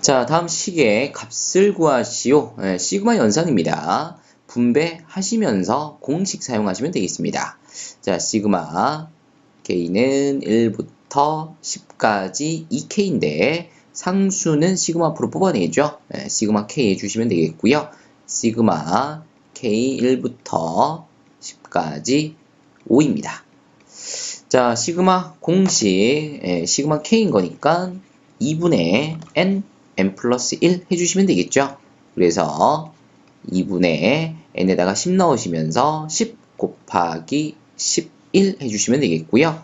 자, 다음 식의 값을 구하시오. 예, 시그마 연산입니다. 분배하시면서 공식 사용하시면 되겠습니다. 자, 시그마 k는 1부터 10까지 2k인데 상수는 시그마 앞으로 뽑아내죠. 예, 시그마 k 해주시면 되겠고요. 시그마 k 1부터 10까지 5입니다. 자, 시그마 공식 예, 시그마 k인 거니까 2분의 n n 플러스 1 해주시면 되겠죠. 그래서 2분의 n에다가 10 넣으시면서 10 곱하기 11 해주시면 되겠고요.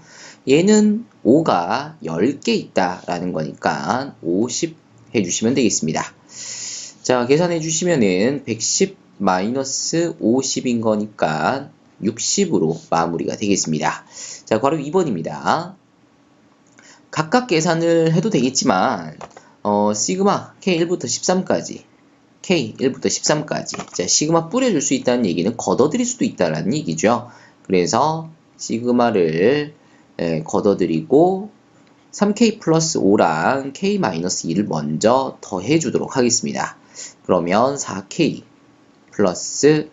얘는 5가 10개 있다라는 거니까 50 해주시면 되겠습니다. 자, 계산해 주시면은 110 마이너스 50인 거니까 60으로 마무리가 되겠습니다. 자, 괄호 2번입니다. 각각 계산을 해도 되겠지만 어, 시그마 K1부터 13까지 K1부터 13까지 자, 시그마 뿌려줄 수 있다는 얘기는 걷어들일 수도 있다는 얘기죠. 그래서 시그마를 예, 걷어들이고 3K 플러스 5랑 K 마이너스 2를 먼저 더해 주도록 하겠습니다. 그러면 4K 플러스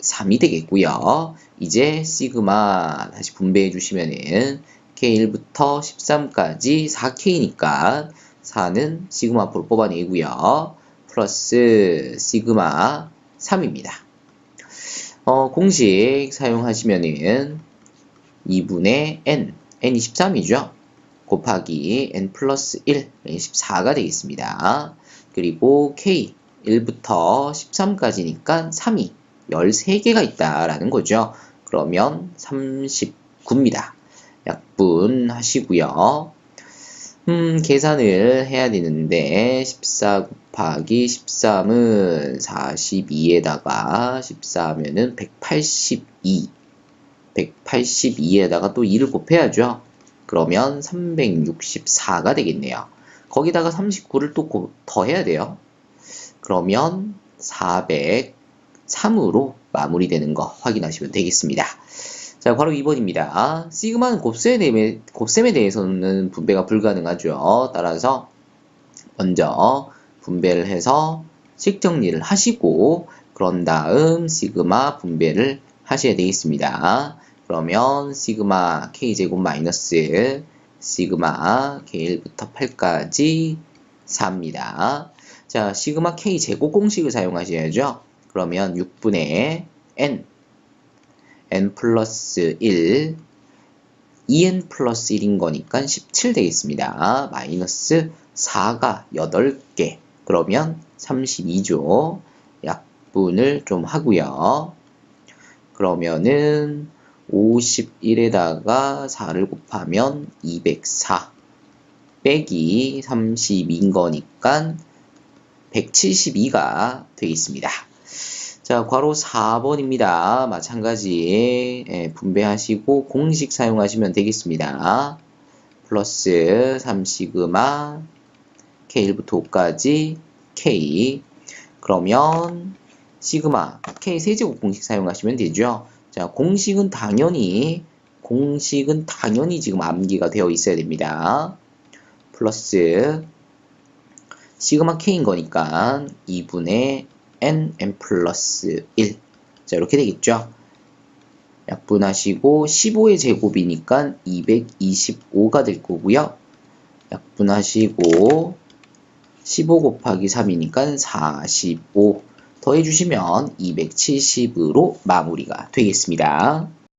3이 되겠고요. 이제 시그마 다시 분배해 주시면은 K1부터 13까지 4K니까 4는 시그마 앞으로 뽑아내고요. 플러스 시그마 3입니다. 어, 공식 사용하시면은 2분의 n, n이 13이죠. 곱하기 n 플러스 1, 14가 되겠습니다. 그리고 k 1부터 13까지니까 3이 13개가 있다라는 거죠. 그러면 39입니다. 약분 하시고요. 음, 계산을 해야 되는데 14 곱하기 13은 42에다가 14면은 182 182에다가 또 2를 곱해야죠. 그러면 364가 되겠네요. 거기다가 39를 또 더해야 돼요. 그러면 403으로 마무리되는 거 확인하시면 되겠습니다. 자, 바로 2번입니다. 시그마는 곱셈에, 곱셈에 대해서는 분배가 불가능하죠. 따라서 먼저 분배를 해서 식 정리를 하시고 그런 다음 시그마 분배를 하셔야 되겠습니다. 그러면 시그마 k제곱 마이너스 시그마 k1부터 8까지 4입니다. 자, 시그마 k제곱 공식을 사용하셔야죠. 그러면 6분의 n n 플러스 1 2n 플러스 1인 거니까 17 되겠습니다. 마이너스 4가 8개 그러면 32죠. 약분을 좀 하고요. 그러면은 51에다가 4를 곱하면 204 빼기 32인 거니까 172가 되겠습니다. 자, 괄호 4번입니다. 마찬가지 예, 분배하시고 공식 사용하시면 되겠습니다. 플러스 3시그마 K1부터 5까지 K 그러면 시그마 K 세제곱 공식 사용하시면 되죠. 자, 공식은 당연히 공식은 당연히 지금 암기가 되어 있어야 됩니다. 플러스 시그마 K인 거니까 2분의 n, n 플러스 1. 자, 이렇게 되겠죠. 약분하시고 15의 제곱이니까 225가 될 거고요. 약분하시고 15 곱하기 3이니까 45 더해주시면 270으로 마무리가 되겠습니다.